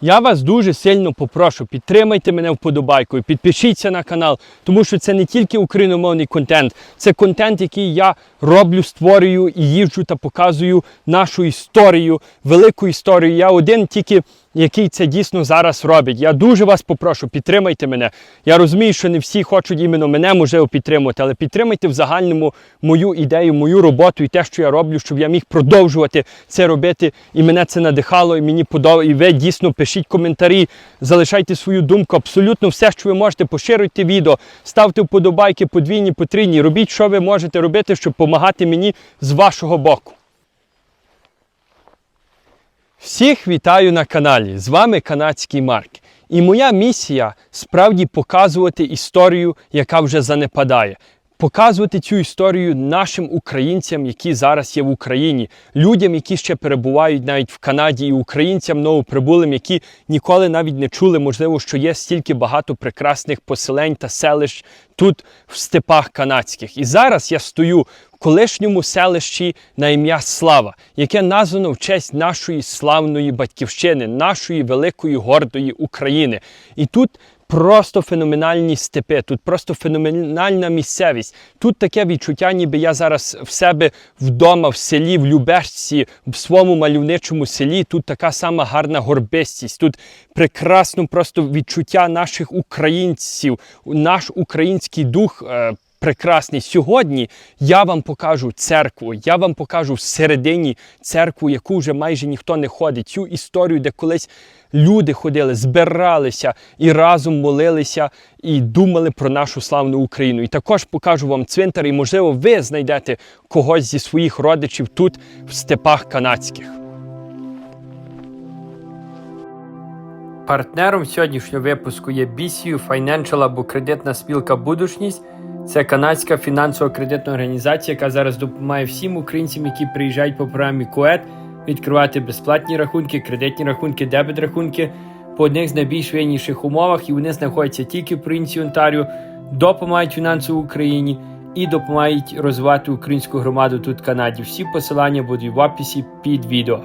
Я вас дуже сильно попрошу, підтримайте мене вподобайкою, підпишіться на канал, тому що це не тільки україномовний контент, це контент, який я роблю, створюю і їжджу та показую нашу історію, велику історію. Я один тільки, який це дійсно зараз робить. Я дуже вас попрошу, підтримайте мене. Я розумію, що не всі хочуть іменно мене можливо підтримувати, але підтримайте в загальному мою ідею, мою роботу і те, що я роблю, щоб я міг продовжувати це робити. І мене це надихало, і мені подобається. І ви дійсно пишіть коментарі, залишайте свою думку. Абсолютно все, що ви можете, поширюйте відео, ставте вподобайки подвійні, потрійні. Робіть, що ви можете робити, щоб допомагати мені з вашого боку. Всіх вітаю на каналі. З вами канадський Марк. І моя місія справді показувати історію, яка вже занепадає. Показувати цю історію нашим українцям, які зараз є в Україні, людям, які ще перебувають навіть в Канаді, і українцям новоприбулим, які ніколи навіть не чули, можливо, що є стільки багато прекрасних поселень та селищ тут в степах канадських. І зараз я стою колишньому селищі на ім'я Слава, яке названо в честь нашої славної батьківщини, нашої великої гордої України. І тут Просто феноменальні степи, тут просто феноменальна місцевість. Тут таке відчуття, ніби я зараз в себе вдома, в селі, в Любешці, в своєму мальовничому селі. Тут така сама гарна горбистість. Тут прекрасно просто відчуття наших українців, наш український дух. Прекрасний сьогодні я вам покажу церкву. Я вам покажу всередині церкву, яку вже майже ніхто не ходить. Цю історію, де колись люди ходили, збиралися і разом молилися і думали про нашу славну Україну. І також покажу вам цвинтар, і можливо, ви знайдете когось зі своїх родичів тут, в степах канадських. Партнером сьогоднішнього випуску є BCU Financial або кредитна спілка Будучність. Це канадська фінансово-кредитна організація, яка зараз допомагає всім українцям, які приїжджають по програмі КОЕД, відкривати безплатні рахунки, кредитні рахунки, дебет рахунки по одних з найбільш вигідніших умовах, і вони знаходяться тільки в провінції Онтаріо, допомагають фінансово Україні і допомагають розвивати українську громаду тут в Канаді. Всі посилання будуть в описі під відео.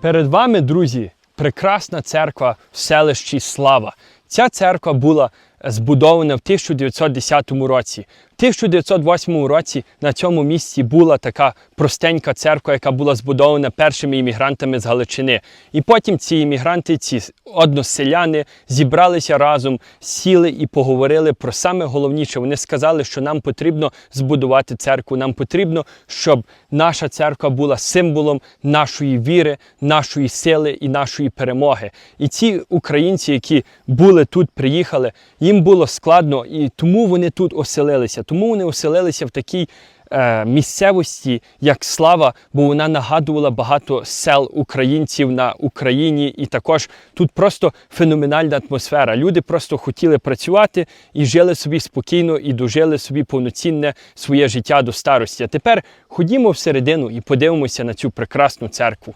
Перед вами, друзі, прекрасна церква в селищі Слава. Ця церква була збудована в 1910 році. В 1908 році на цьому місці була така простенька церква, яка була збудована першими іммігрантами з Галичини. І потім ці іммігранти, ці односеляни, зібралися разом, сіли і поговорили про саме головніше. Вони сказали, що нам потрібно збудувати церкву. Нам потрібно, щоб наша церква була символом нашої віри, нашої сили і нашої перемоги. І ці українці, які були тут, приїхали, їм було складно, і тому вони тут оселилися. Тому вони оселилися в такій е, місцевості, як Слава, бо вона нагадувала багато сел українців на Україні, і також тут просто феноменальна атмосфера. Люди просто хотіли працювати і жили собі спокійно і дожили собі повноцінне своє життя до старості. А тепер ходімо всередину і подивимося на цю прекрасну церкву.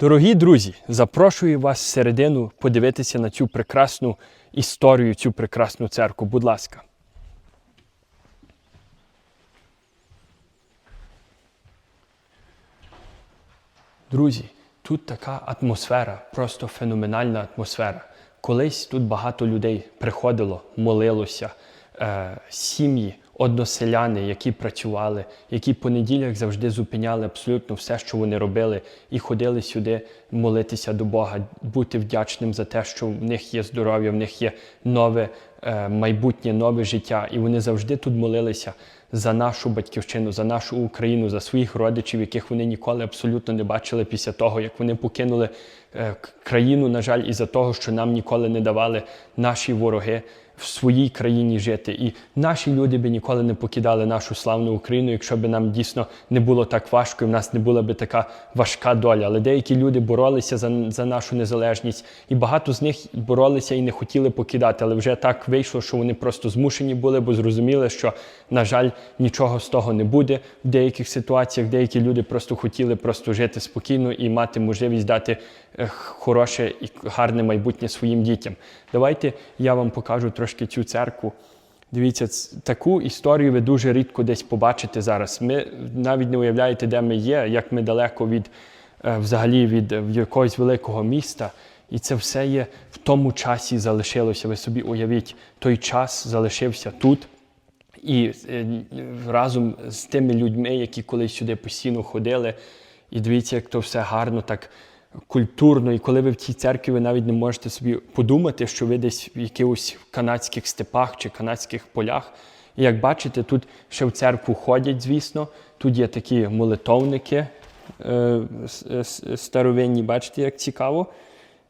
Дорогі друзі, запрошую вас всередину подивитися на цю прекрасну історію, цю прекрасну церкву. Будь ласка. Друзі, тут така атмосфера, просто феноменальна атмосфера. Колись тут багато людей приходило, молилося, е, сім'ї, односеляни, які працювали, які по неділях завжди зупиняли абсолютно все, що вони робили, і ходили сюди молитися до Бога, бути вдячним за те, що в них є здоров'я, в них є нове е, майбутнє, нове життя. І вони завжди тут молилися за нашу батьківщину, за нашу Україну, за своїх родичів, яких вони ніколи абсолютно не бачили після того, як вони покинули е, країну, на жаль, із-за того, що нам ніколи не давали наші вороги в своїй країні жити. І наші люди би ніколи не покидали нашу славну Україну, якщо б нам дійсно не було так важко, і в нас не була би така важка доля. Але деякі люди боролися за, за нашу незалежність, і багато з них боролися і не хотіли покидати. Але вже так вийшло, що вони просто змушені були, бо зрозуміли, що, на жаль, нічого з того не буде в деяких ситуаціях. Деякі люди просто хотіли просто жити спокійно і мати можливість дати е, хороше і гарне майбутнє своїм дітям. Давайте я вам покажу трошки цю церкву. Дивіться, таку історію ви дуже рідко десь побачите зараз. Ми навіть не уявляєте, де ми є, як ми далеко від е, взагалі від е, якогось великого міста. І це все є в тому часі залишилося. Ви собі уявіть, той час залишився тут. І е, разом з тими людьми, які колись сюди постійно ходили, і дивіться, як то все гарно, так культурно. І коли ви в цій церкві, ви навіть не можете собі подумати, що ви десь в якихось канадських степах чи канадських полях. І як бачите, тут ще в церкву ходять, звісно. Тут є такі молитовники е, с- старовинні, бачите, як цікаво.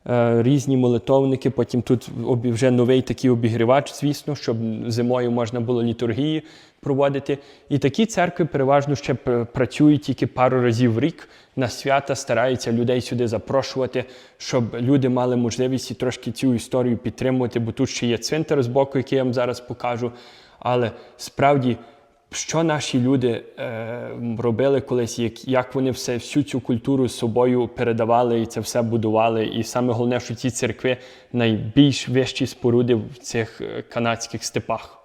Е, різні молитовники. Потім тут вже новий такий обігрівач, звісно, щоб зимою можна було літургії проводити. І такі церкви переважно ще працюють тільки пару разів в рік на свята, стараються людей сюди запрошувати, щоб люди мали можливість і трошки цю історію підтримувати, бо тут ще є цвинтар з боку, який я вам зараз покажу. Але справді що наші люди е, робили колись, як, як вони все, всю цю культуру з собою передавали і це все будували. І саме головне, що ці церкви найбільш вищі споруди в цих е, канадських степах.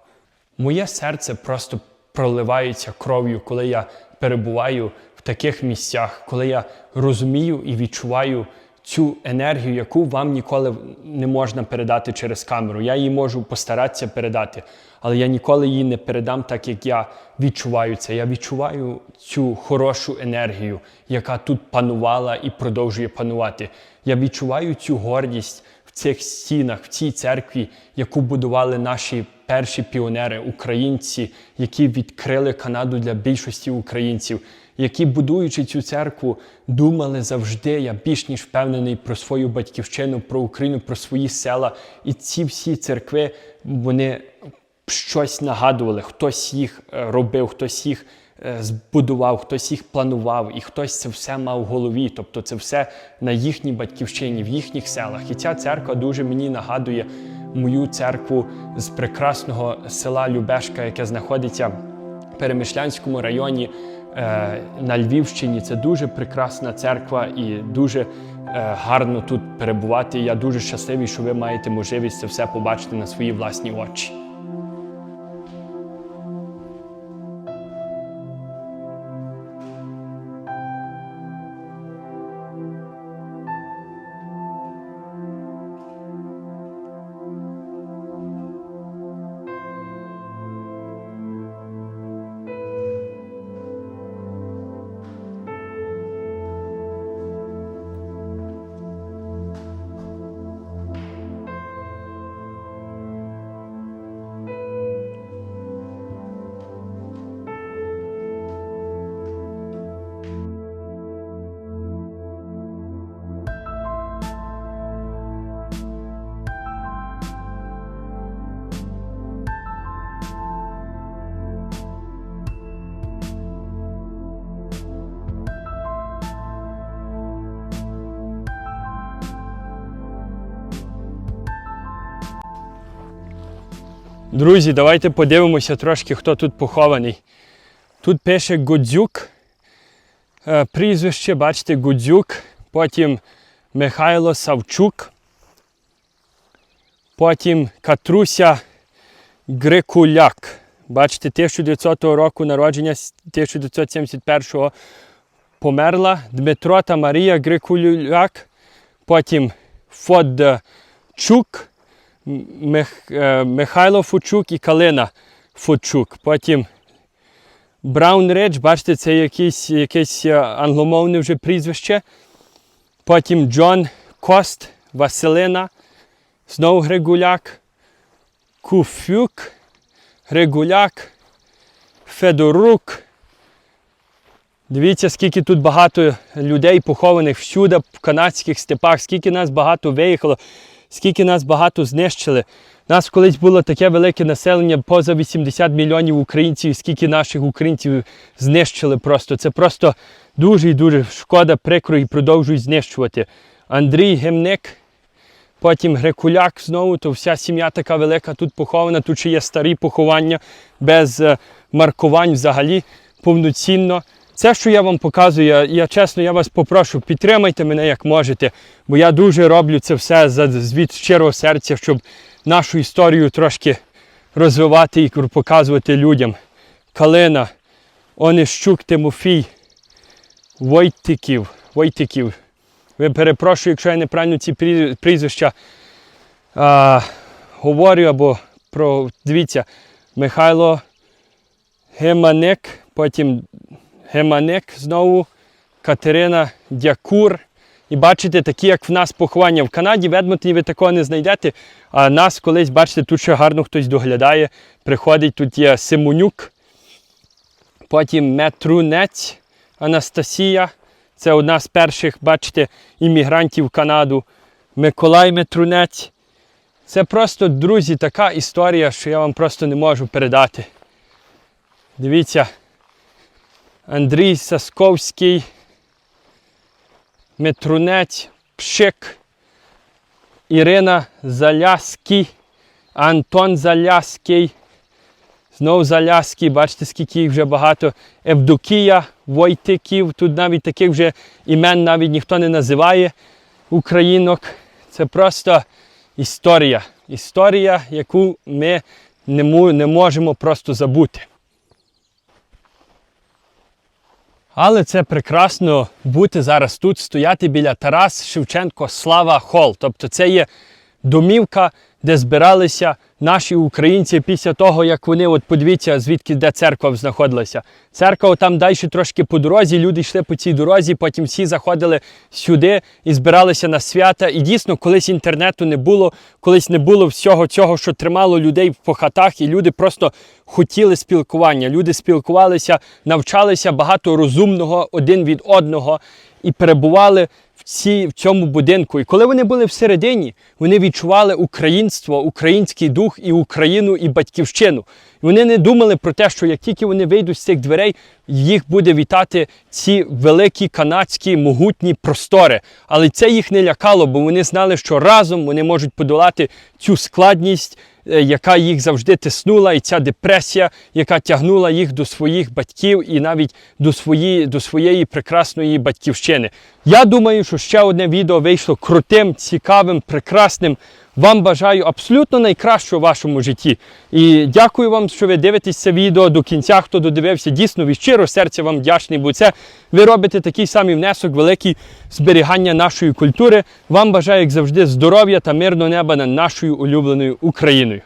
Моє серце просто проливається кров'ю, коли я перебуваю в таких місцях, коли я розумію і відчуваю цю енергію, яку вам ніколи не можна передати через камеру. Я її можу постаратися передати, але я ніколи її не передам так, як я відчуваю це. Я відчуваю цю хорошу енергію, яка тут панувала і продовжує панувати. Я відчуваю цю гордість в цих стінах, в цій церкві, яку будували наші перші піонери, українці, які відкрили Канаду для більшості українців, які, будуючи цю церкву, думали завжди, я більш ніж впевнений про свою батьківщину, про Україну, про свої села. І ці всі церкви вони щось нагадували, хтось їх е, робив, хтось їх е, збудував, хтось їх планував, і хтось це все мав в голові. Тобто це все на їхній батьківщині, в їхніх селах. І ця церква дуже мені нагадує мою церкву з прекрасного села Любешка, яке знаходиться в Перемишлянському районі е, на Львівщині. Це дуже прекрасна церква і дуже е, гарно тут перебувати. Я дуже щасливий, що ви маєте можливість це все побачити на свої власні очі. Друзі, давайте подивимося трошки, хто тут похований. Тут пише Гудзюк. Е, Прізвище, бачите, Гудзюк. Потім Михайло Савчук. Потім Катруся Грикуляк. Бачите, 1900 року народження, з 1971 померла. Дмитро та Марія Грикуляк. Потім Фодчук. Е, Михайло Фучук і Калина Фучук. Потім Браун Ридж, бачите, це якесь, якесь англомовне вже прізвище. Потім Джон Кост, Василина, знову Григуляк, Куфюк, Григуляк, Федорук. Дивіться, скільки тут багато людей похованих всюди в канадських степах, скільки нас багато виїхало, скільки нас багато знищили. Нас колись було таке велике населення, поза 80 мільйонів українців, скільки наших українців знищили просто. Це просто дуже і дуже шкода, прикро і продовжують знищувати. Андрій Гемник, потім Грекуляк знову, то вся сім'я така велика тут похована. Тут ще є старі поховання без е, маркувань взагалі повноцінно. Це, що я вам показую, я, я чесно, я вас попрошу, підтримайте мене як можете, бо я дуже роблю це все за, з від щирого серця, щоб нашу історію трошки розвивати і показувати людям. Калина, Онищук Тимофій, Войтиків. Войтиків. Ви перепрошую, якщо я неправильно ці прізвища а, говорю або про. Дивіться, Михайло Геманик, потім Геманик знову, Катерина Дякур. І бачите, такі, як в нас поховання в Канаді, в Едмонтоні ви такого не знайдете. А нас колись, бачите, тут ще гарно хтось доглядає. Приходить, тут є Симонюк, потім Метрунець Анастасія. Це одна з перших, бачите, іммігрантів в Канаду. Миколай Метрунець. Це просто, друзі, така історія, що я вам просто не можу передати. Дивіться, Андрій Сасковський, Метрунець, Пшик, Ірина Заляський, Антон Заляський, знову Заляський, бачите, скільки їх вже багато. Евдокія, Войтиків, тут навіть таких вже імен навіть ніхто не називає українок. Це просто історія. Історія, яку ми не можемо просто забути. Але це прекрасно бути зараз тут, стояти біля Тарас Шевченко Слава Хол. Тобто це є домівка, де збиралися наші українці після того, як вони, от подивіться, звідки де церква знаходилася. Церква там далі трошки по дорозі, люди йшли по цій дорозі, потім всі заходили сюди і збиралися на свята. І дійсно, колись інтернету не було, колись не було всього цього, що тримало людей по хатах, і люди просто хотіли спілкування. Люди спілкувалися, навчалися багато розумного один від одного і перебували в, ці, в цьому будинку. І коли вони були всередині, вони відчували українство, український дух і Україну, і батьківщину. І вони не думали про те, що як тільки вони вийдуть з цих дверей, їх буде вітати ці великі канадські могутні простори. Але це їх не лякало, бо вони знали, що разом вони можуть подолати цю складність яка їх завжди тиснула, і ця депресія, яка тягнула їх до своїх батьків і навіть до, свої, до своєї прекрасної батьківщини. Я думаю, що ще одне відео вийшло крутим, цікавим, прекрасним. Вам бажаю абсолютно найкращого в вашому житті. І дякую вам, що ви дивитесь це відео до кінця. Хто додивився, дійсно від щиро серця вам вдячний, бо це ви робите такий самий внесок, великий зберігання нашої культури. Вам бажаю, як завжди, здоров'я та мирного неба над нашою улюбленою Україною.